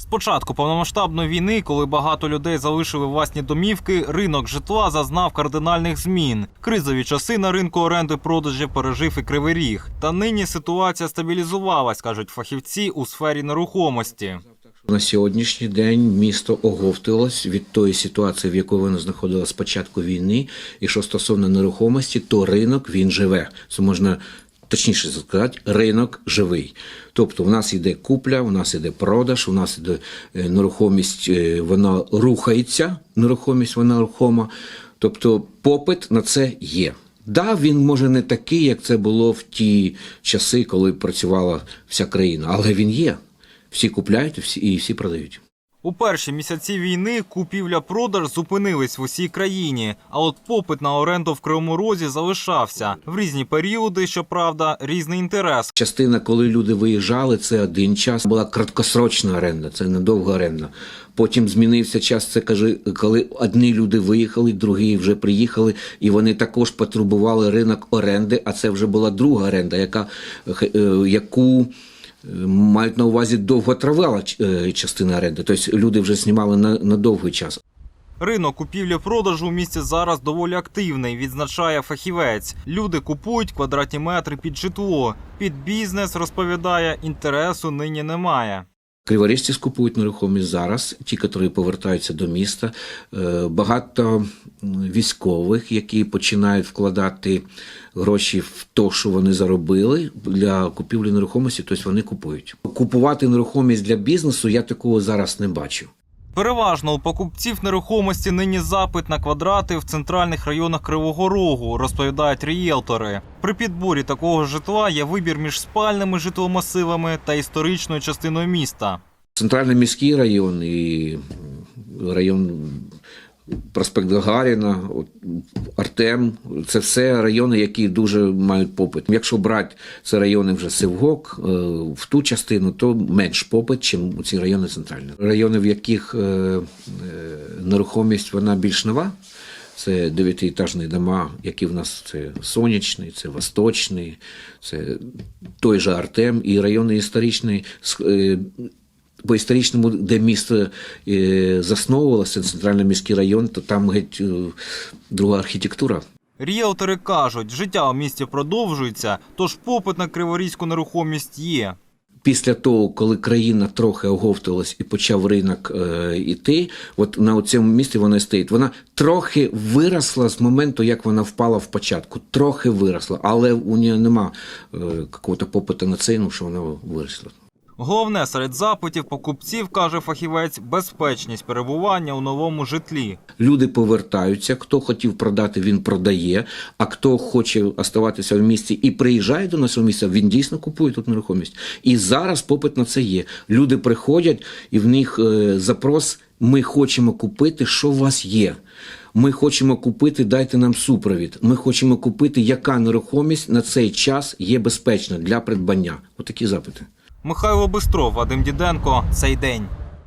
З початку повномасштабної війни, коли багато людей залишили власні домівки, ринок житла зазнав кардинальних змін. Кризові часи на ринку оренди продажів пережив і кривий ріг. Та нині ситуація стабілізувалась, кажуть фахівці у сфері нерухомості. На сьогоднішній день місто оговтилось від тої ситуації, в якій воно знаходилось з початку війни. І що стосовно нерухомості, то ринок він живе. Це можна точніше сказати, ринок живий. Тобто, в нас іде купля, у нас іде продаж, у нас іде е, нерухомість, е, вона рухається, нерухомість вона рухома. Тобто, попит на це є. Да, він може не такий, як це було в ті часи, коли працювала вся країна, але він є. Всі купляють і всі продають. У перші місяці війни купівля-продаж зупинились в усій країні, а от попит на оренду в Кривому Розі залишався в різні періоди. Щоправда, різний інтерес. Частина, коли люди виїжджали, це один час. Була краткосрочна оренда, це недовга оренда. Потім змінився час. Це каже, коли одні люди виїхали, другі вже приїхали, і вони також потребували ринок оренди. А це вже була друга оренда, яка е, яку. Мають на увазі довготривала е, частина оренди, тобто люди вже знімали на, на довгий час. Ринок купівлі-продажу у місті зараз доволі активний, відзначає фахівець. Люди купують квадратні метри під житло. Під бізнес розповідає, інтересу нині немає. Криворіжці скупують нерухомість зараз, ті, які повертаються до міста. Е, Багато військових, які починають вкладати гроші в те, що вони заробили для купівлі нерухомості, тобто вони купують. Купувати нерухомість для бізнесу я такого зараз не бачу. Переважно у покупців нерухомості нині запит на квадрати в центральних районах Кривого Рогу, розповідають рієлтори. При підборі такого житла є вибір між спальними житломасивами та історичною частиною міста. Центральний міський район і район проспект Гагаріна, Артем це все райони, які дуже мають попит. Якщо брати це райони вже Севгок, е, в ту частину, то менш попит, у ці райони центральні. Райони, в яких е, е, нерухомість вона більш нова. Це дев'ятиэтажні дома, які в нас це сонячний, це восточний, це той же Артем і райони історичні. По історичному, де місто е, засновувалося, центральний міський район, то там геть е, друга архітектура. Ріелтори кажуть, життя у місті продовжується, тож попит на криворізьку нерухомість є. Після того, коли країна трохи оговталась і почав ринок е, іти, от на цьому місці вона і стоїть. Вона трохи виросла з моменту, як вона впала в початку. Трохи виросла, але у неї нема е, какого-то попиту на це, ну, що вона виросла. Головне серед запитів покупців, каже фахівець, безпечність перебування у новому житлі. Люди повертаються. Хто хотів продати, він продає. А хто хоче оставатися в місті і приїжджає до нашого місця, він дійсно купує тут нерухомість. І зараз попит на це є. Люди приходять, і в них е, запрос: ми хочемо купити, що у вас є. Ми хочемо купити, дайте нам супровід. Ми хочемо купити, яка нерухомість на цей час є безпечна для придбання. Отакі запити. Михайло Бистров, Вадим Діденко. Цей день.